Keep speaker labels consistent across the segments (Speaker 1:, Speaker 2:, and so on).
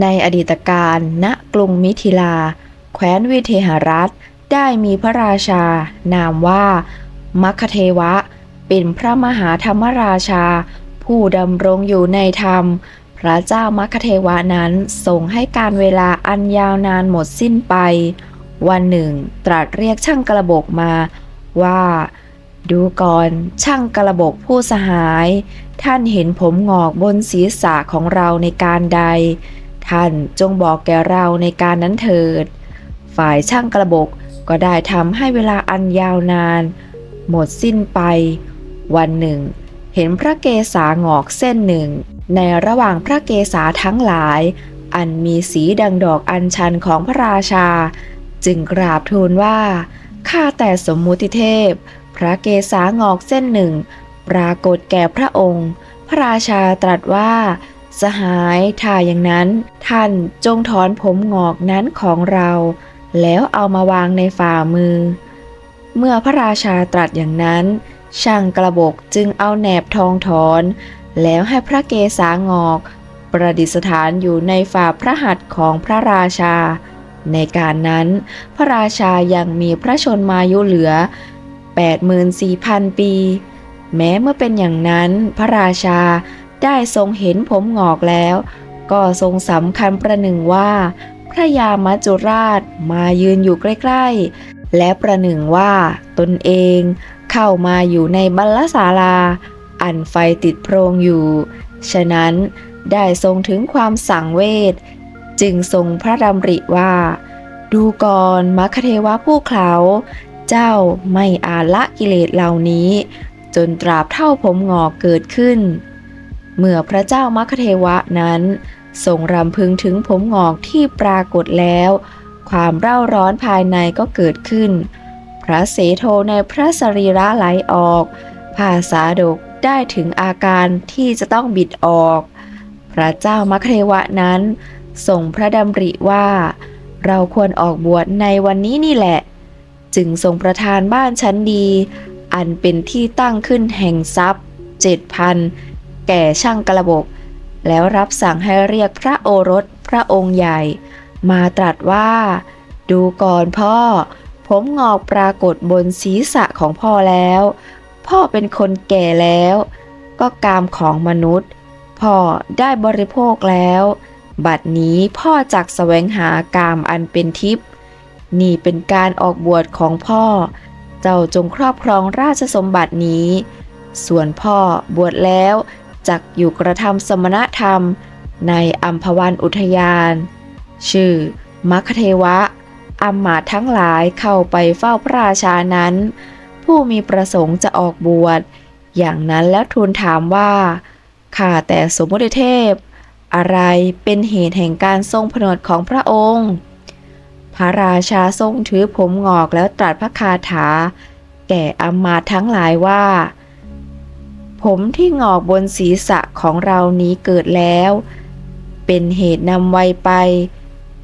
Speaker 1: ในอดีตการณกรุงมิถิลา แคว้นวิเทหรัฐ ได้มีพระราชา นามว่า มัคเทวะ เป็นพระมหาธรรมราชา ผู้ดำรงอยู่ในธรรม พระเจ้ามัคคเทวะนั้นทรงให้การเวลาอันยาวนานหมดสิ้นไป วันหนึ่ง ตรัสเรียกช่างกระบกมาว่า ดูก่อนช่างกระบกผู้สหาย ท่านเห็นผมงอกบนศีรษะของเราในการใด ท่านจงบอกแก่เราในการนั้นเถิด ฝ่ายช่างกระบกก็ได้ทำให้เวลาอันยาวนาน หมดสิ้นไป วันหนึ่ง เห็นพระเกศางอกเส้นหนึ่ง ในระหว่างพระเกศาทั้งหลาย อันมีสีดังดอกอัญชันของพระราชา จึงกราบทูลว่า ข้าแต่สมมุติเทพ พระเกศางอกเส้นหนึ่ง ปรากฏแก่พระองค์ พระราชาตรัสว่า สหายถ้าอย่างนั้น ท่านจงถอนผมงอกนั้นของเรา แล้วเอามาวางในฝ่ามือ เมื่อพระราชาตรัสอย่างนั้น ช่างกระบกจึงเอาแหนบทองถอน แล้วให้พระเกศางอก ประดิษฐานอยู่ในฝ่าพระหัตถ์ของพระราชา ในการนั้น พระราชายังมีพระชนมายุเหลือ 84,000 ปี แม้เมื่อเป็นอย่างนั้นพระราชาได้ทรงเห็นผมหงอกแล้ว ก็ทรงสำคัญประหนึ่งว่า พระยามัจจุราชมายืนอยู่ใกล้ๆ และประหนึ่งว่าตนเองเข้ามาอยู่ในบัลลศาลา อันไฟติดโพรงอยู่ ฉะนั้นได้ทรงถึงความสังเวช จึงทรงพระดำริว่า ดูก่อนมัคเทวะผู้เขาเจ้าไม่อาละกิเลสเหล่านี้ จนตราบเท่าผมงอกเกิดขึ้น เมื่อพระเจ้ามัคเทวะนั้นทรงรำพึงถึงผมงอกที่ปรากฏแล้ว ความเร่าร้อนภายในก็เกิดขึ้น พระเสโทในพระสรีระไหลออกภาษาดกได้ถึงอาการที่จะต้องบิดออก พระเจ้ามัคเทวะนั้น ทรงพระดำริว่า เราควรออกบวชในวันนี้นี่แหละ จึงทรงประทานบ้านชั้นดี อันเป็นที่ตั้งขึ้นแห่งทรัพย์เจ็ดพันแก่ช่างกระบก แล้วรับสั่งให้เรียกพระโอรสพระองค์ใหญ่ มาตรัสว่า ดูก่อนพ่อ ผมงอกปรากฏบนศีรษะของพ่อแล้ว พ่อเป็นคนแก่แล้ว ก็กามของมนุษย์ พ่อได้บริโภคแล้ว บัดนี้พ่อจักแสวงหากามอันเป็นทิพย์นี่เป็นการออกบวชของพ่อ เจ้าจงครอบครองราชสมบัตินี้ ส่วนพ่อบวชแล้วจักอยู่กระทำสมณธรรมในอัมพวันอุทยาน ชื่อมัคเทวะอัมมาทั้งหลายเข้าไปเฝ้าพระราชานั้น ผู้มีประสงค์จะออกบวช อย่างนั้นแล้วทูลถามว่า ข้าแต่สมมุติเทพ อะไรเป็นเหตุแห่งการทรงผนวดของพระองค์ พระราชาทรงถือผมงอกแล้วตรัสพระคาถา แก่อมาตทั้งหลายว่า ผมที่งอกบนศีรษะของเรานี้เกิดแล้ว เป็นเหตุนำไวไป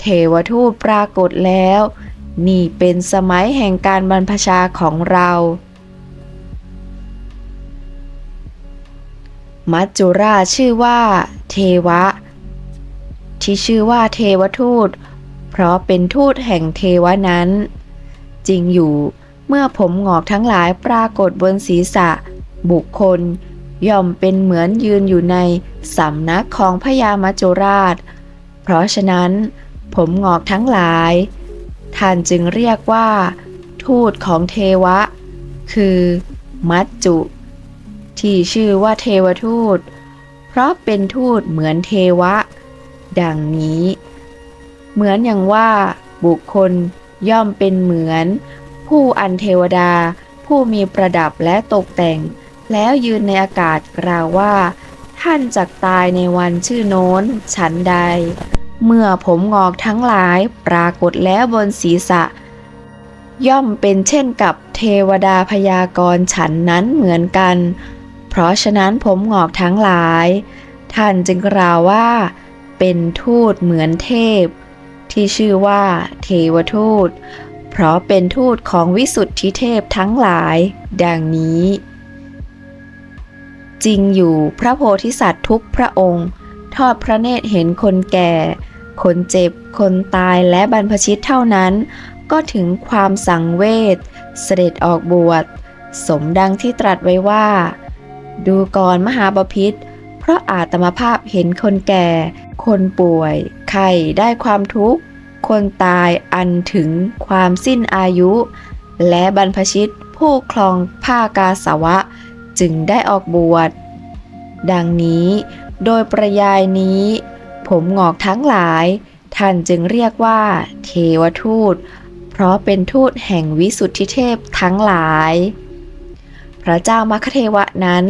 Speaker 1: เทวทูตปรากฏแล้ว นี่เป็นสมัยแห่งการบรรพชาของเรามัจจุราชชื่อว่า เทวะ ที่ชื่อว่าเทวทูต เพราะเป็นทูตแห่งเทวนั้น จริงอยู่เมื่อผมหงอกทั้งหลายปรากฏบนศีรษะ บุคคล ย่อมเป็นเหมือนยืนอยู่ในสำนักของพญามัจจุราช เพราะฉะนั้น ผมหงอกทั้งหลาย ท่านจึงเรียกว่า ทูตของเทวะ คือ มัจจุ ที่ชื่อว่าเทวทูต พราะเป็นทูตเหมือนเทวะ ดังนี้ เหมือนอย่างว่าบุคคลย่อมเป็นเหมือน ผู้อันเทวดา ผู้มีประดับและตกแต่ง แล้วยืนในอากาศกล่าวว่า ท่านจักตายในวันชื่อโน้น ฉันใด เมื่อผมงอกทั้งหลายปรากฏแล้วบนศีรษะ ย่อมเป็นเช่นกับเทวดาพยากรณ์ฉันนั้นเหมือนกัน เพราะฉะนั้นผมงอกทั้งหลาย ท่านจึงกล่าวว่า เป็นทูตเหมือนเทพ ที่ชื่อว่า เทวทูต เพราะเป็นทูตของวิสุทธิเทพทั้งหลาย ดังนี้ จริงอยู่พระโพธิสัตว์ทุกพระองค์ ทอดพระเนตรเห็นคนแก่ คนเจ็บ คนตายและบรรพชิตเท่านั้น ก็ถึงความสังเวชเสด็จออกบวชสมดังที่ตรัสไว้ว่า ดูก่อนมหาบพิษเพราะอาตมาภาพเห็นคนแก่ คนป่วย ไข้ได้ความทุกข์ คนตายอันถึงความสิ้นอายุ และบรรพชิตผู้คลองผ้ากาสาวะ จึงได้ออกบวช ดังนี้โดยประยายนี้ ผมหงอกทั้งหลาย ท่านจึงเรียกว่า เทวทูต เพราะเป็นทูตแห่งวิสุทธิเทพทั้งหลาย พระเจ้ามัคเทวะนั้น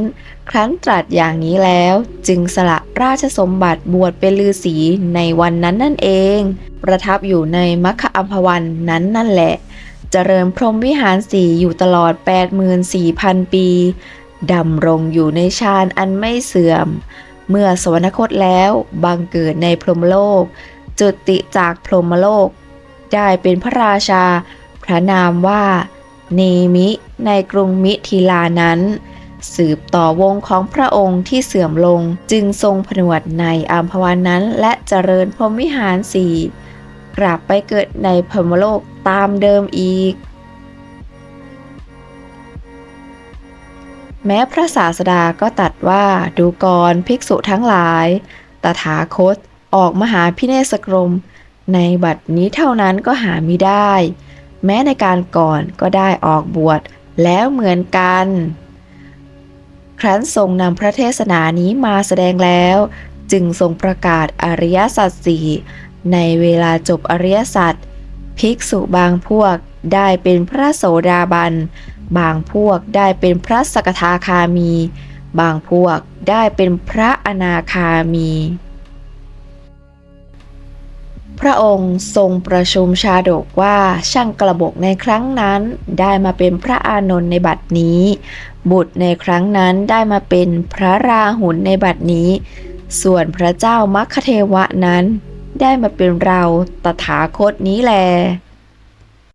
Speaker 1: ครั้นตรัสอย่างนี้แล้วจึงสละราชสมบัติบวชเป็นฤาษีในวันนั้นนั่นเอง ประทับอยู่ในมัคคอัมพวันนั้นนั่นแหละ เจริญพรหมวิหารสีอยู่ตลอด 84,000 ปีดำรงอยู่ในฌานอันไม่เสื่อม เมื่อสวรรคตแล้วบังเกิดในพรหมโลก จุติจากพรหมโลก ได้เป็นพระราชา พระนามว่า เนมิ ในกรุงมิถิลานั้น สืบต่อวงของพระองค์ที่เสื่อมลงจึงทรงผนวดในอัมพวันนั้น และเจริญพรหมวิหารสี่กลับไปเกิดในพรหมโลกตามเดิมอีก แม้พระศาสดาก็ตัดว่าดูกรภิกษุทั้งหลาย ตถาคตออกมหาพิเนศกรม ในบัดนี้เท่านั้นก็หามิได้ แม้ในการก่อนก็ได้ออกบวช แล้วเหมือนกัน ครั้นทรงนำพระเทศนานี้มาแสดงแล้ว จึงทรงประกาศอริยสัจสี่ในเวลาจบอริยสัจภิกษุบางพวกได้เป็นพระโสดาบัน บางพวกได้เป็นพระสกทาคามี บางพวกได้เป็นพระอนาคามี พระองค์ทรงประชุมชาดกว่าช่างกระบกในครั้งนั้นได้มาเป็นพระอานนท์ในบัดนี้ บุตรในครั้งนั้นได้มาเป็นพระราหุลในบัดนี้ ส่วนพระเจ้ามัคคเทวะนั้น ได้มาเป็นเราตถาคตนี้แล